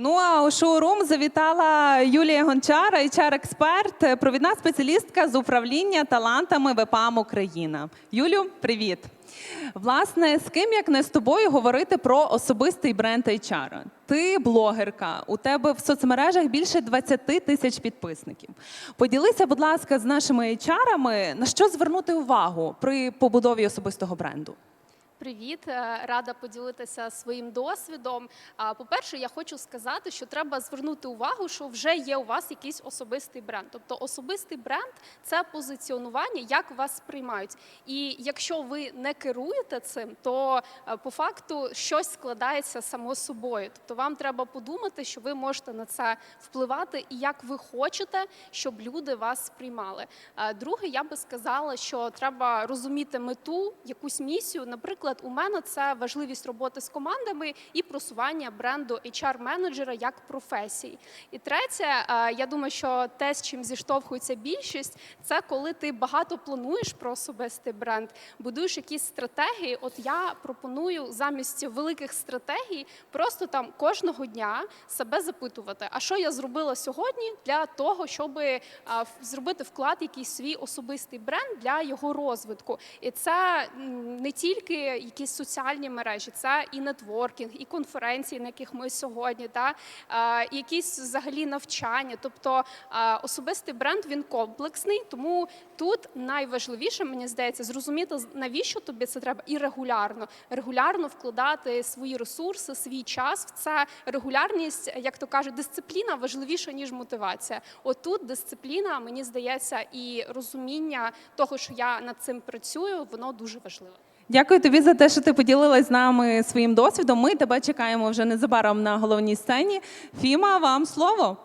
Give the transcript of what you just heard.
Ну а у шоурум завітала Юлія Гончара, HR-експерт, провідна спеціалістка з управління талантами ВПАМ Україна. Юлю, привіт. Власне, з ким як не з тобою говорити про особистий бренд HR? Ти блогерка, у тебе в соцмережах більше 20 тисяч підписників. Поділися, будь ласка, з нашими HR-ами, на що звернути увагу при побудові особистого бренду. Привіт, е, рада поділитися своїм досвідом. По-перше, я хочу сказати, що треба звернути увагу, що вже є у вас якийсь особистий бренд. Тобто особистий бренд це позиціонування, як вас сприймають. І якщо ви не керуєте цим, то е, по факту щось складається само собою. Тобто вам треба подумати, що ви можете на це впливати і як ви хочете, щоб люди вас сприймали. Е, Друге, я би сказала, що треба розуміти мету, якусь місію. Наприклад, у мене це важливість роботи з командами і просування бренду HR-менеджера як професії. І третє, е, я думаю, що те, з чим зіштовхується більшість, це коли ти багато плануєш про особистий бренд, будуєш якісь стратегії. От я пропоную замість великих стратегій просто там кожного дня себе запитувати, а що я зробила сьогодні для того, щоб зробити вклад якийсь свій особистий бренд для його розвитку. І це не тільки якісь соціальні мережі, це і нетворкінг, і конференції, на яких ми сьогодні, та е, якісь взагалі навчання. Тобто е, особистий бренд він комплексний, тому тут найважливіше, мені здається, зрозуміти, навіщо тобі це треба, і регулярно, регулярно вкладати свої ресурси, свій час в це. Регулярність, як то кажуть, дисципліна важливіша ніж мотивація. Отут дисципліна, мені здається, і розуміння того, що я над цим працюю, воно дуже важливе. Дякую тобі за те, що ти поділилась з нами своїм досвідом. Ми тебе чекаємо вже незабаром на головній сцені. Фіма, вам слово.